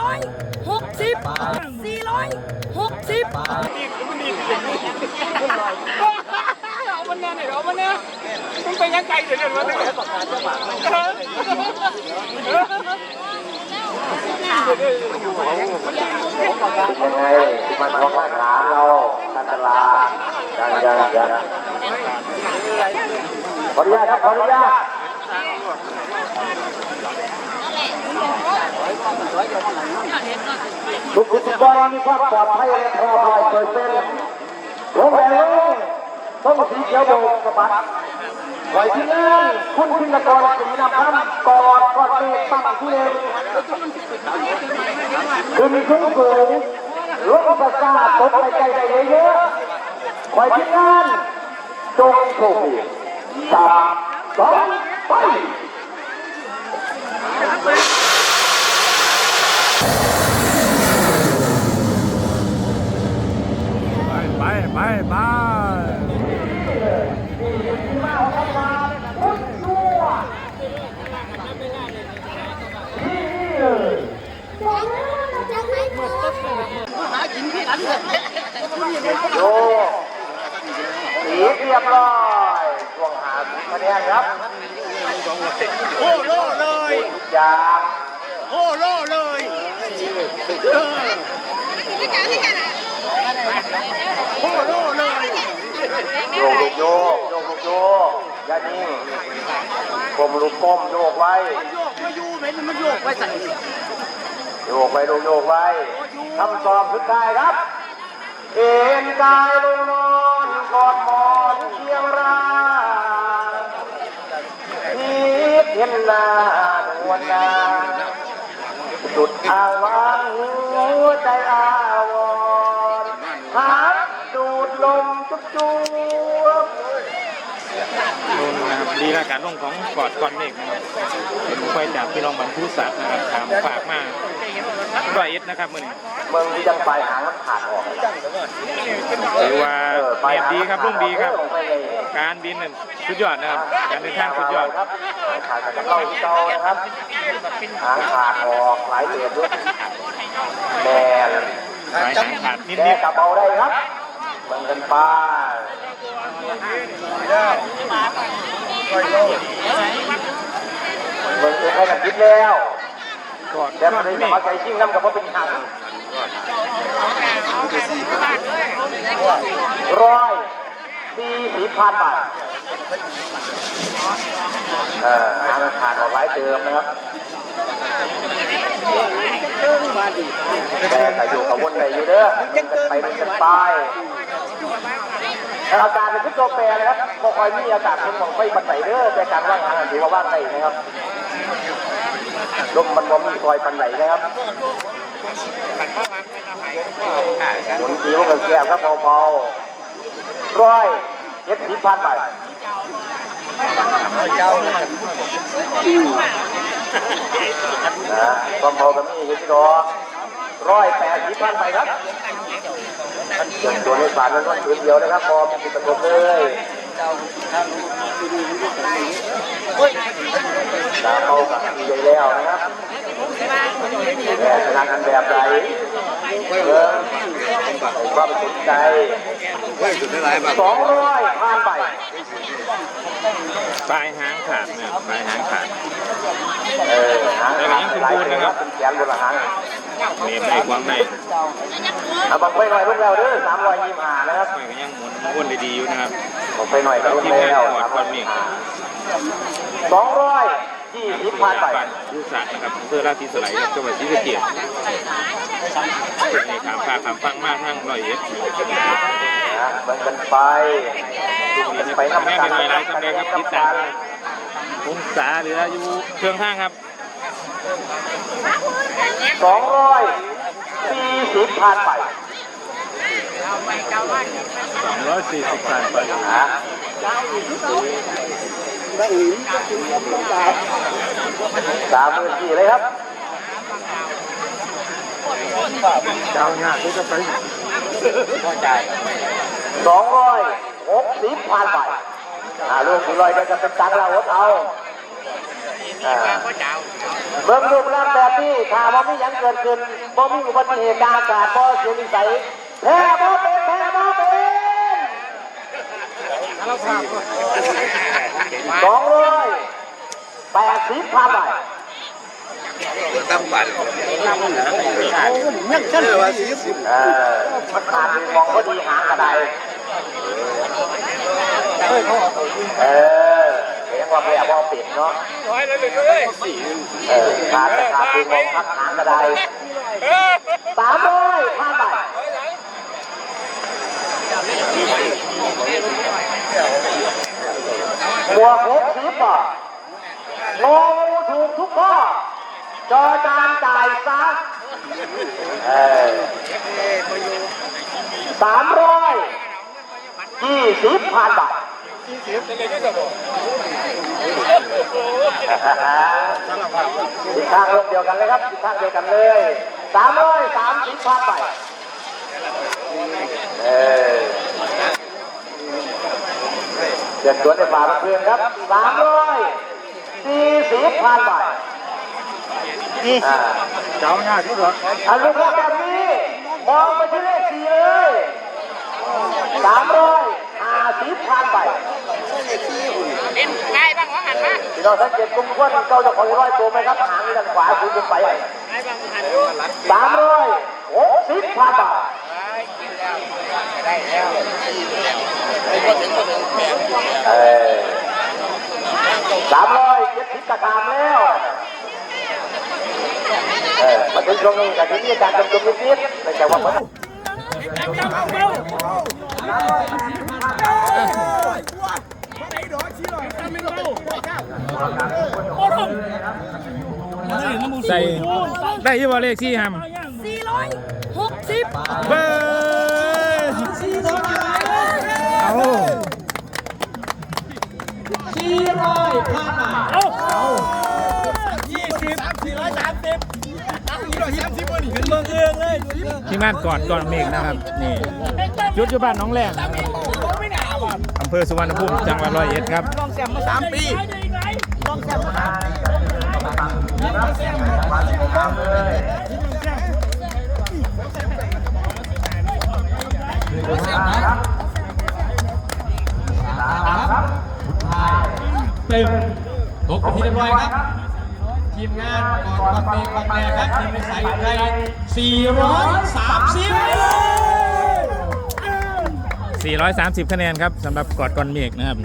ร้อยหกสิบสี่ร้อยหกสิบเอามันแน่หน่อยเอามันแน่มึงไปยังไกลเดี๋ยวเดี๋ยวมาเลยยังไงมันของทหาเราอันตรายยังยังยังขออนุญาตครับขออนุญาต ทุกทุกบอลมีความปลอดภัยและพร้อมร้อยเปอร์เซ็นต์ลงแรงลงต้องสีเขียวโบกสะบัดไหวที่นั่นคุณพินกรศรีนำคำกอดกอดเมฆตั้งที่เองขึ้นสูงสูงลงประสาทตกไปใจได้เยอะๆไหวที่นั่นจงโชคดีสามสองไป ไปไปไปโยสีเรียบร้อยช่วงหาคะแนนครับ โอ้โลเลยทุกอย่าโอ้โลเลยโอ้โลเลย โยกลูกโยกโยกลูกโยกยานิ่งกลมลูกก้มโยกไว้โยกมาอยู่เหม็นมันโยกไปใส่โยกไว้ลูกโยกไว้ทำสอบสุดท้ายครับ เอ็นกายลงนอนกอดหมอนเคียงรางทิพย์เห็นหน้านวลนางสุดอาวา ดีละการลงของกอดก้อนเมฆนะครับเป็นควายจากพี่น้องบรรทุสัตว์นะครับถามฝากมาร้อยเอ็ดนะครับมื่อนี้เมืองที่ยังปลายหางขาดออกถือว่าเออปลายเนียบดีครับรุ่งดีครับ การบินนั่นสุดยอดนะครับ การเดินทางสุดยอดครับขาดกับเล่าที่เก่านะครับหางขาดออกหลายเดือนด้วยแมนสายหางขาดนิดแกนิดกลับาได้ครับมันกันป้า เมืองเองให้กันคิดแล้วแต่มันนเลยเมาใจชิงน้ำกับว่าเป็นหังร้อยสี่สิบพันบาทเอ่อหางขาดออกหลายเติมนะครับแต่แต่อยู่กับวนไปอยู่เด้อไปมันกันไปแต่ อาการเป็นพิษตัวแปรเลยครับพอคอยมีอากาศเป็นของไฟบันไดเด้อแต่การว่างงานถือว่าว่างไดนะครับลมมันบ่มีคอยปันไหนนะครับหมุนตีมันก็แก้วครับเบาๆร้อยเจ็ดสิบพันบาทนะความเบาก็มีอยู่ที่ดอก ร้อยแปดสิบพันไปครับส่วนตัวในสารนั้นก็คืนเดียวนะครับพอมีตะกบเลยตาเขากับดีใจแล้วนะครับแต่ชนะกันแบบไหนเออความสนใจสองร้อยผ่านไปปลายหางขาดนะครับปลายหางขาดเออ หางขาดหลายเลยครับเป็นแขนบนหลังหางเมตรได้ความได้เอาบังไปหน่อยลูกแล้วเด้อสามร้อยยี่สิบห้านะครับไม่ก็ยังหมุนวนได้ดีอยู่นะครับบังไปหน่อยก็ลูกทีมงานแล้วกอดก้อนเมฆสองร้อยยี่สิบพันไปบ้านยุสัตว์นะครับเพื่อราชสีสไลด์ครับจังหวัดศรีสะเกษในขามฝากขามฟังมากทั้งร้อยเอ็ดนะเบิ่งกันไปไปแม่น้ำเป็กันนหลายๆสำเร็จครับทิศทางองศาเหลืออยู่เครื่องทางครับ สองร้อยสี่สิบพันไป240ผ่านไปนะสามหมื่นสี่เลยครับเจ้าเนี่ยก็จะไปสองร้อยหกสิบพันไปอ่าลูกสี่ร้อยก็จะเป็นตังค์เราอดเอา เบิ่งรูปร่างแบบนี้ถ้าว่ามีหยังเกิดขึ้นบ่มีอุบัติเหตุทางอากาศบ่เสียนิสัยแพ้บ่เป็นแพ้บ่เป็นสองร้อยแปดสิบพันบาทเออมันขาดมองก็ดีหางกระไดเออ เรียกว่าแพ้บ่ปิดเนาะร้อยเลยเลยเออขาดแต่ขาดคือมองพักหางกระไดสามร้อยพันบาทบวกหกสิบบาทงองูถูกทุกข้อจอจานจ่ายซะเออสามร้อยยี่สิบพันบาท ทิศทางลงเดียวกันเลยครับทางเดียวกันเลยสามร้อยสามสิบพันบาทเออเดินสวนในป่าเพื่อนครับสามร้อยสี่สิบพันบาทอ่เจ้าหน้าที่หรออันลูกแบบนี้มองไปที่เลขสี่เลยสามร้อยาสิบพันไปเป็นง่ายบ้างวะหันมาพี่น้องสังเกตกลุ่มควันเจ้าจะของร้อยตัวไหมครับหางด้านขวาสูงขึ้นไปง่ายบ้างหันสามร้อยหกสิบพันบาทได้แล้วเออสามร้อยเจ็ดสิบตะกรามแล้วมาถึงตรงนี้กับที่นี่การจำจมนิดๆไม่ใช่ว่า ใส่ได้ยี่บอเลขที่ทสี่ร้อยหกสิบำเบอร์เอา ที่บ้านกอดก่อนเมฆนะครับ นี่จุดอยู่บ้านหน้องแรงนะครับอำเภอสุวรรณภูมิจังหวัดร้อยเอ็ดครับสามปีเต็มตกเป็นที่เรียบร้อยครับ ทีมงานก่อนปักเมฆปักแดครับทีมใสายไทย430 430 คะแนนครับสำหรับกอดกอนเมฆนะครับ